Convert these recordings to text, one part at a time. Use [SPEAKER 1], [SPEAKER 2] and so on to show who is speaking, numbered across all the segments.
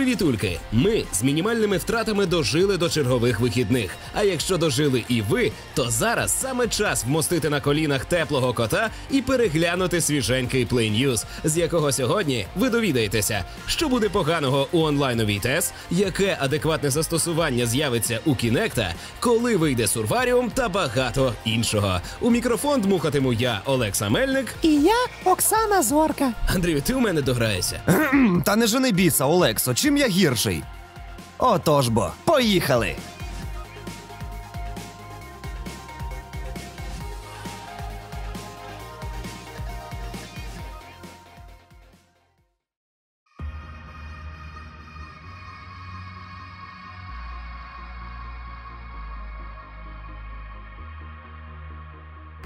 [SPEAKER 1] Привітульки! Ми з мінімальними втратами дожили до чергових вихідних. А якщо дожили і ви, то зараз саме час вмостити на колінах теплого кота і переглянути свіженький Play News, з якого сьогодні ви довідаєтеся, що буде поганого у онлайновій ТЕС, яке адекватне застосування з'явиться у Кінекта, коли вийде Сурваріум та багато іншого. У мікрофон дмухатиму я, Олекса Мельник.
[SPEAKER 2] І я Оксана Зорка.
[SPEAKER 1] Андрію, ти у мене дограєшся.
[SPEAKER 3] Та не жени біса, Олексо, чим я гірший? Отож бо, поїхали!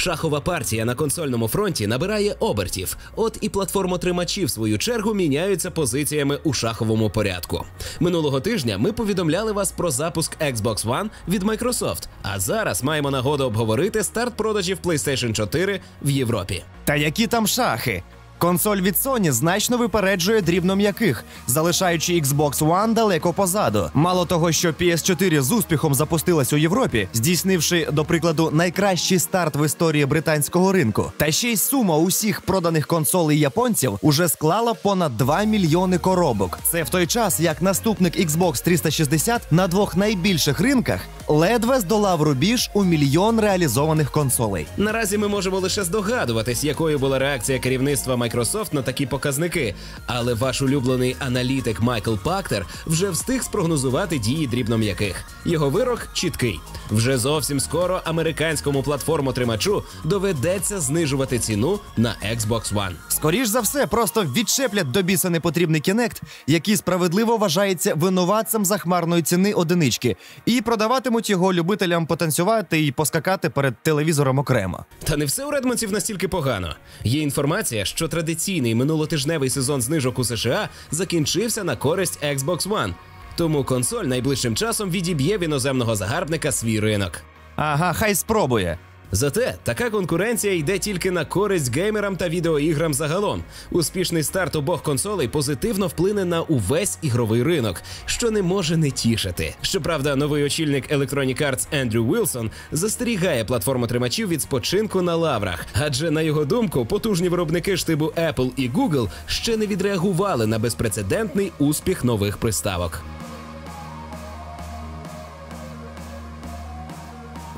[SPEAKER 1] Шахова партія на консольному фронті набирає обертів. От і платформотримачі, в свою чергу, міняються позиціями у шаховому порядку. Минулого тижня ми повідомляли вас про запуск Xbox One від Microsoft, а зараз маємо нагоду обговорити старт продажів PlayStation 4 в Європі.
[SPEAKER 3] Та які там шахи? Консоль від Sony значно випереджує дрібном'яких, залишаючи Xbox One далеко позаду. Мало того, що PS4 з успіхом запустилась у Європі, здійснивши, до прикладу, найкращий старт в історії британського ринку. Та ще й сума усіх проданих консолей японців уже склала понад 2 мільйони коробок. Це в той час, як наступник Xbox 360 на двох найбільших ринках ледве здолав рубіж у мільйон реалізованих консолей.
[SPEAKER 1] Наразі ми можемо лише здогадуватись, якою була реакція керівництва Microsoft на такі показники. Але ваш улюблений аналітик Майкл Пактер вже встиг спрогнозувати дії дрібном'яких. Його вирок чіткий. Вже зовсім скоро американському платформотримачу доведеться знижувати ціну на Xbox One.
[SPEAKER 3] Скоріш за все, просто відчеплять до біса непотрібний Kinect, який справедливо вважається винуватцем захмарної ціни одинички, і продаватимуть його любителям потанцювати і поскакати перед телевізором окремо.
[SPEAKER 1] Та не все у редмонців настільки погано. Є інформація, що традиційний минулотижневий сезон знижок у США закінчився на користь Xbox One. Тому консоль найближчим часом відіб'є в іноземного загарбника свій ринок.
[SPEAKER 3] Ага, хай спробує.
[SPEAKER 1] Зате така конкуренція йде тільки на користь геймерам та відеоіграм загалом. Успішний старт обох консолей позитивно вплине на увесь ігровий ринок, що не може не тішити. Щоправда, новий очільник Electronic Arts Ендрю Вілсон застерігає платформотримачів від спочинку на лаврах, адже на його думку, потужні виробники штибу Apple і Google ще не відреагували на безпрецедентний успіх нових приставок.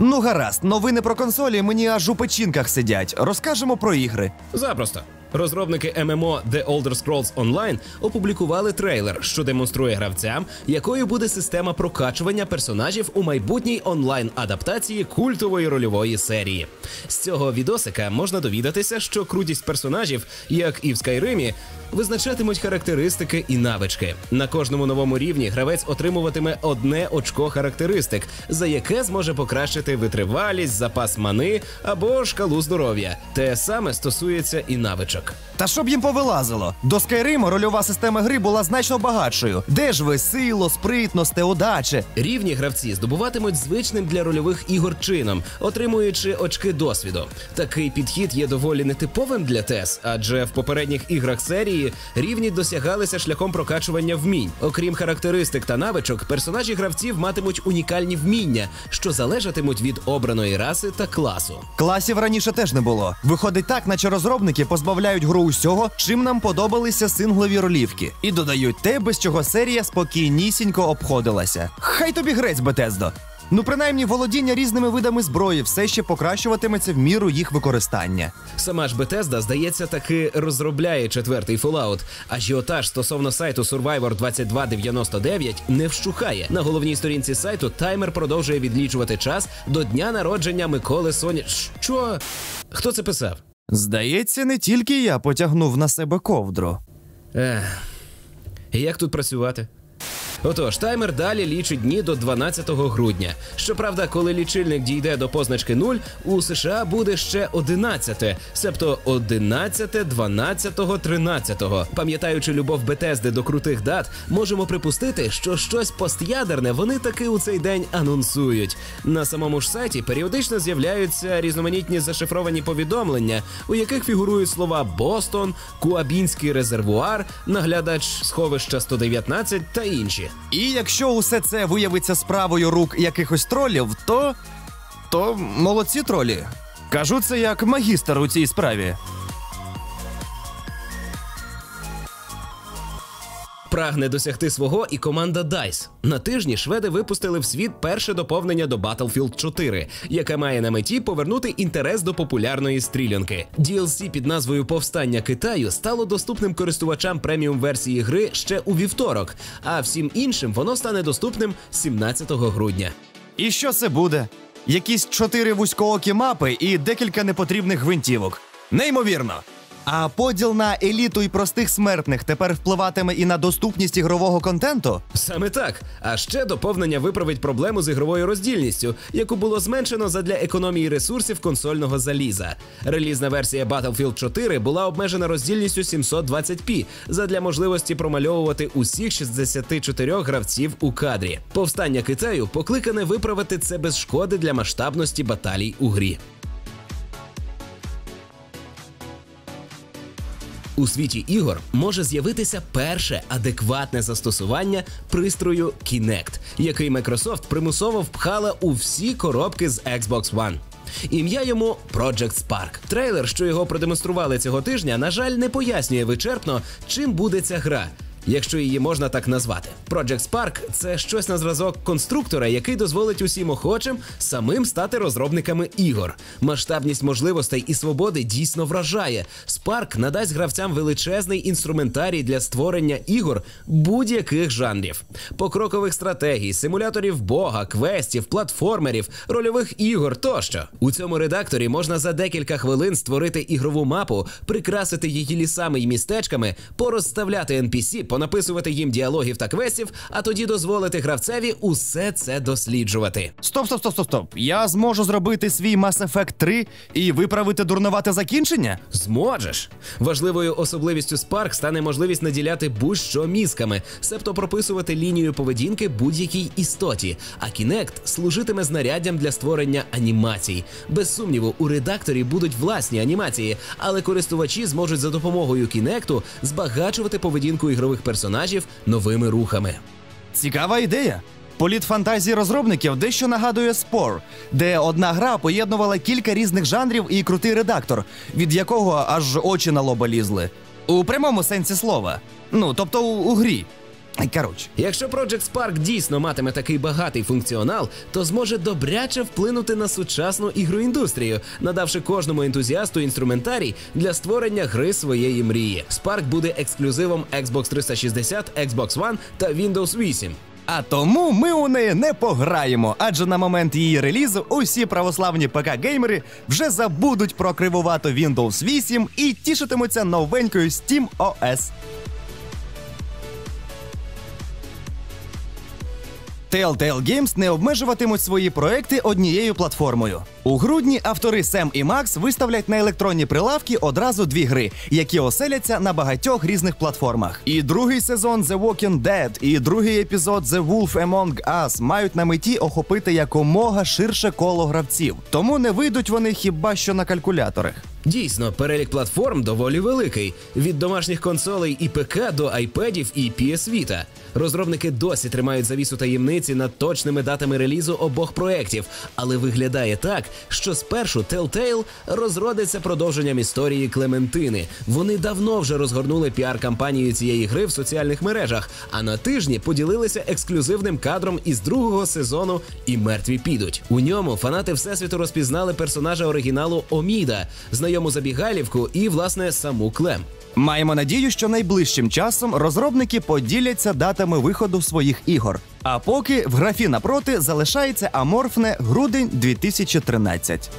[SPEAKER 3] Ну гаразд, новини про консолі мені аж у печінках сидять. Розкажемо про ігри.
[SPEAKER 1] Запросто. Розробники ММО The Elder Scrolls Online опублікували трейлер, що демонструє гравцям, якою буде система прокачування персонажів у майбутній онлайн-адаптації культової рольової серії. З цього відосика можна довідатися, що крутість персонажів, як і в Скайримі, визначатимуть характеристики і навички. На кожному новому рівні гравець отримуватиме одне очко характеристик, за яке зможе покращити витривалість, запас мани або шкалу здоров'я. Те саме стосується і навичок.
[SPEAKER 3] Та щоб їм повилазило. До Skyrim рольова система гри була значно багатшою. Де ж ви сило, спритність, удачі?
[SPEAKER 1] Рівні гравці здобуватимуть звичним для рольових ігор чином, отримуючи очки досвіду. Такий підхід є доволі нетиповим для ТЕС, адже в попередніх іграх серії рівні досягалися шляхом прокачування вмінь. Окрім характеристик та навичок, персонажі гравців матимуть унікальні вміння, що залежатимуть від обраної раси та класу.
[SPEAKER 3] Класів раніше теж не було. Виходить так, наче розробники позбавляють гру усього, чим нам подобалися синглові ролівки, і додають те, без чого серія спокійнісінько обходилася. Хай тобі грець, Бетездо. Ну, принаймні, володіння різними видами зброї все ще покращуватиметься в міру їх використання.
[SPEAKER 1] Сама ж Bethesda, здається, таки розробляє четвертий Fallout. Ажіотаж стосовно сайту Survivor 2299 не вщухає. На головній сторінці сайту таймер продовжує відлічувати час до дня народження Миколи Соні. Що? Хто це писав?
[SPEAKER 3] Здається, не тільки я потягнув на себе ковдру.
[SPEAKER 1] Ех. Як тут працювати? Отож, таймер далі лічить дні до 12 грудня. Щоправда, коли лічильник дійде до позначки 0, у США буде ще 11, себто 11, 12, 13. Пам'ятаючи любов Бетезди до крутих дат, можемо припустити, що щось постядерне вони таки у цей день анонсують. На самому ж сайті періодично з'являються різноманітні зашифровані повідомлення, у яких фігурують слова Бостон, Куабінський резервуар, наглядач сховища 119 та інші.
[SPEAKER 3] І якщо усе це виявиться справою рук якихось тролів, то. то молодці тролі. Кажу це як магістр у цій справі.
[SPEAKER 1] Прагне досягти свого і команда DICE. На тижні шведи випустили в світ перше доповнення до Battlefield 4, яке має на меті повернути інтерес до популярної стрілянки. DLC під назвою Повстання Китаю стало доступним користувачам преміум версії гри ще у вівторок, а всім іншим воно стане доступним 17 грудня.
[SPEAKER 3] І що це буде? Якісь чотири вузькоокі мапи і декілька непотрібних гвинтівок. Неймовірно. А поділ на еліту і простих смертних тепер впливатиме і на доступність ігрового контенту?
[SPEAKER 1] Саме так. А ще доповнення виправить проблему з ігровою роздільністю, яку було зменшено задля економії ресурсів консольного заліза. Релізна версія Battlefield 4 була обмежена роздільністю 720p задля можливості промальовувати усіх 64 гравців у кадрі. Повстання Китаю покликане виправити це без шкоди для масштабності баталій у грі. У світі ігор може з'явитися перше адекватне застосування пристрою Kinect, який Microsoft примусово впхала у всі коробки з Xbox One. Ім'я йому Project Spark. Трейлер, що його продемонстрували цього тижня, на жаль, не пояснює вичерпно, чим буде ця гра. Якщо її можна так назвати, Project Spark – це щось на зразок конструктора, який дозволить усім охочим самим стати розробниками ігор. Масштабність можливостей і свободи дійсно вражає. Spark надасть гравцям величезний інструментарій для створення ігор будь-яких жанрів, покрокових стратегій, симуляторів бога, квестів, платформерів, рольових ігор тощо. У цьому редакторі можна за декілька хвилин створити ігрову мапу, прикрасити її лісами і містечками, порозставляти NPC, понаписувати їм діалогів та квестів, а тоді дозволити гравцеві усе це досліджувати.
[SPEAKER 3] Стоп, стоп, стоп, стоп, стоп. Я зможу зробити свій Mass Effect 3 і виправити дурнувате закінчення?
[SPEAKER 1] Зможеш. Важливою особливістю Spark стане можливість наділяти будь-що мізками, себто прописувати лінію поведінки будь-якій істоті. А Kinect служитиме знаряддям для створення анімацій. Без сумніву, у редакторі будуть власні анімації, але користувачі зможуть за допомогою Kinect збагачувати поведінку ігрових персонажів новими рухами.
[SPEAKER 3] Цікава ідея. Політ фантазії розробників дещо нагадує спор, де одна гра поєднувала кілька різних жанрів і крутий редактор, від якого аж очі на лоба лізли. У прямому сенсі слова. Ну, тобто у, у грі. Коротше.
[SPEAKER 1] Якщо Project Spark дійсно матиме такий багатий функціонал, то зможе добряче вплинути на сучасну ігроіндустрію, надавши кожному ентузіасту інструментарій для створення гри своєї мрії. Spark буде ексклюзивом Xbox 360, Xbox One та Windows 8.
[SPEAKER 3] А тому ми у неї не пограємо, адже на момент її релізу усі православні ПК-геймери вже забудуть про кривувато Windows 8 і тішитимуться новенькою Steam OS. Telltale Games не обмежуватимуть свої проекти однією платформою. У грудні автори Сем і Макс виставлять на електронні прилавки одразу дві гри, які оселяться на багатьох різних платформах. І другий сезон The Walking Dead, і другий епізод The Wolf Among Us мають на меті охопити якомога ширше коло гравців. Тому не вийдуть вони хіба що на калькуляторах.
[SPEAKER 1] Дійсно, перелік платформ доволі великий: від домашніх консолей і ПК до айпедів і PS Vita. Розробники досі тримають завісу таємниці над точними датами релізу обох проєктів, але виглядає так, що спершу Telltale розродиться продовженням історії Клементини. Вони давно вже розгорнули піар-кампанію цієї гри в соціальних мережах, а на тижні поділилися ексклюзивним кадром із другого сезону і мертві підуть. У ньому фанати всесвіту розпізнали персонажа оригіналу Оміда, знайому забігайлівку і власне саму Клем.
[SPEAKER 3] Маємо надію, що найближчим часом розробники поділяться датами виходу своїх ігор. А поки в графі напроти залишається аморфне грудень 2013.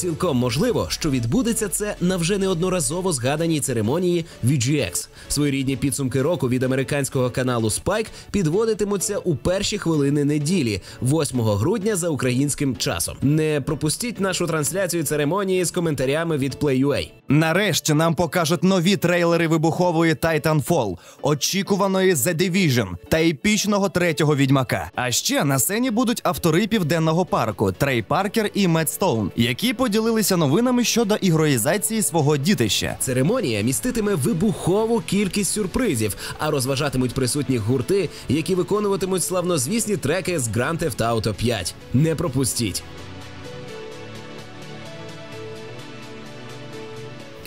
[SPEAKER 1] Цілком можливо, що відбудеться це на вже неодноразово згаданій церемонії VGX. Своєрідні підсумки року від американського каналу Spike підводитимуться у перші хвилини неділі, 8 грудня за українським часом. Не пропустіть нашу трансляцію церемонії з коментарями від Play.ua.
[SPEAKER 3] Нарешті нам покажуть нові трейлери вибухової Titanfall, очікуваної The Division та епічного третього відьмака. А ще на сцені будуть автори південного парку Трей Паркер і Мет Стоун, які поділилися новинами щодо ігроїзації свого дітища.
[SPEAKER 1] Церемонія міститиме вибухову кількість сюрпризів, а розважатимуть присутніх гурти, які виконуватимуть славнозвісні треки з Grand Theft Auto 5. Не пропустіть.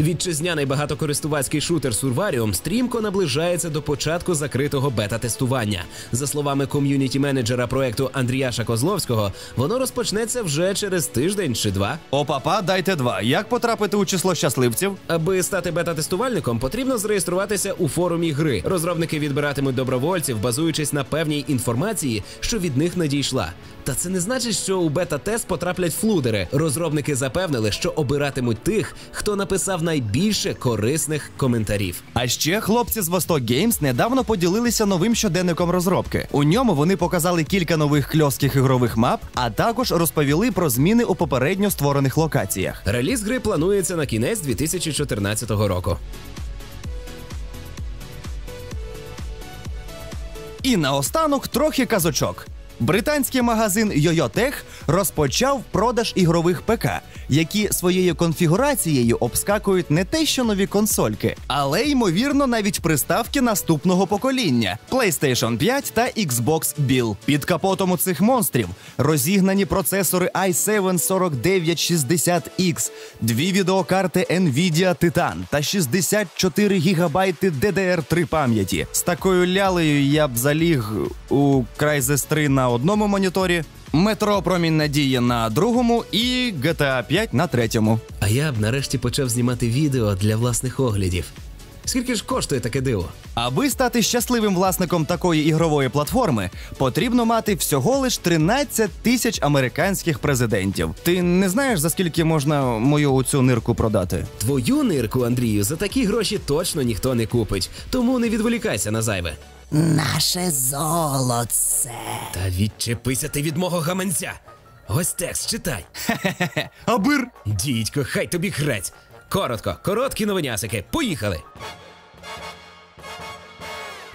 [SPEAKER 1] Вітчизняний багатокористувацький шутер Survarium стрімко наближається до початку закритого бета-тестування. За словами ком'юніті-менеджера проекту Андріяша Козловського, воно розпочнеться вже через тиждень чи два.
[SPEAKER 3] О, папа, дайте два. Як потрапити у число щасливців?
[SPEAKER 1] Аби стати бета-тестувальником, потрібно зареєструватися у форумі гри. Розробники відбиратимуть добровольців, базуючись на певній інформації, що від них надійшла. Та це не значить, що у бета-тест потраплять флудери. Розробники запевнили, що обиратимуть тих, хто написав найбільше корисних коментарів.
[SPEAKER 3] А ще хлопці з Vostok Games недавно поділилися новим щоденником розробки. У ньому вони показали кілька нових кльоских ігрових мап, а також розповіли про зміни у попередньо створених локаціях.
[SPEAKER 1] Реліз гри планується на кінець 2014 року.
[SPEAKER 3] І наостанок трохи казочок. Британський магазин YoYo розпочав продаж ігрових ПК, які своєю конфігурацією обскакують не те, що нові консольки, але ймовірно навіть приставки наступного покоління PlayStation 5 та Xbox Bill. Під капотом у цих монстрів розігнані процесори i7 4960X, дві відеокарти Nvidia Titan та 64 ГБ DDR3 пам'яті. З такою лялею я б заліг у Crysis 3 на одному моніторі, Метро Промінь Надії на другому і GTA 5 на третьому.
[SPEAKER 1] А я б нарешті почав знімати відео для власних оглядів. Скільки ж коштує таке диво?
[SPEAKER 3] Аби стати щасливим власником такої ігрової платформи, потрібно мати всього лиш 13 тисяч американських президентів. Ти не знаєш за скільки можна мою оцю нирку продати?
[SPEAKER 1] Твою нирку, Андрію, за такі гроші точно ніхто не купить, тому не відволікайся на зайве.
[SPEAKER 2] Наше золоце.
[SPEAKER 1] Та відчепися ти від мого гаманця. Ось текст читай.
[SPEAKER 3] Хе-хе, Абир!
[SPEAKER 1] Дідько, хай тобі хрець. Коротко, короткі новинясики. Поїхали.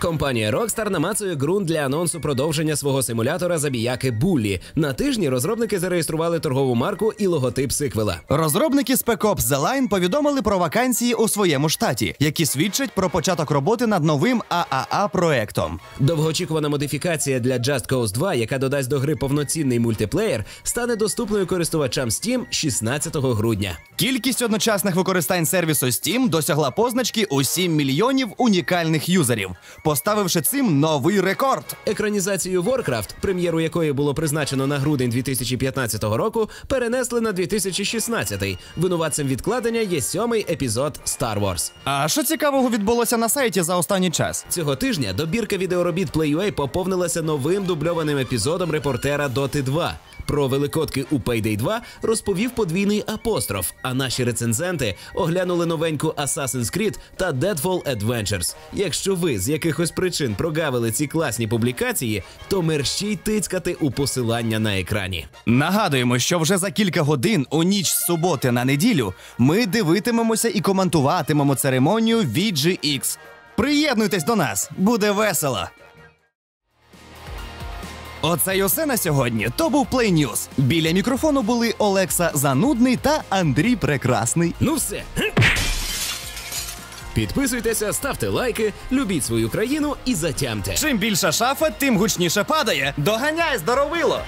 [SPEAKER 1] Компанія Rockstar намацує ґрунт для анонсу продовження свого симулятора забіяки Буллі. На тижні розробники зареєстрували торгову марку і логотип сиквела.
[SPEAKER 3] Розробники Spec Ops The Line повідомили про вакансії у своєму штаті, які свідчать про початок роботи над новим ААА проектом.
[SPEAKER 1] Довгоочікувана модифікація для Just Cause 2, яка додасть до гри повноцінний мультиплеєр, стане доступною користувачам Steam 16 грудня.
[SPEAKER 3] Кількість одночасних використань сервісу Steam досягла позначки у 7 мільйонів унікальних юзерів, поставивши цим новий рекорд.
[SPEAKER 1] Екранізацію Warcraft, прем'єру якої було призначено на грудень 2015 року, перенесли на 2016. Винуватцем відкладення є сьомий епізод Star Wars.
[SPEAKER 3] А що цікавого відбулося на сайті за останній час?
[SPEAKER 1] Цього тижня добірка відеоробіт Play.ua поповнилася новим дубльованим епізодом репортера Доти 2. Про великодки у Payday 2 розповів подвійний апостроф. А наші рецензенти оглянули новеньку Assassin's Creed та Deadfall Adventures. Якщо ви з якихось причин прогавили ці класні публікації, то мерщій тицькати у посилання на екрані.
[SPEAKER 3] Нагадуємо, що вже за кілька годин у ніч з суботи на неділю ми дивитимемося і коментуватимемо церемонію VGX. Приєднуйтесь до нас, буде весело. Оце й усе на сьогодні. То був Play News. Біля мікрофону були Олекса Занудний та Андрій Прекрасний.
[SPEAKER 1] Ну все. Підписуйтеся, ставте лайки, любіть свою країну і затямте.
[SPEAKER 3] Чим більша шафа, тим гучніше падає. Доганяй, здоровило!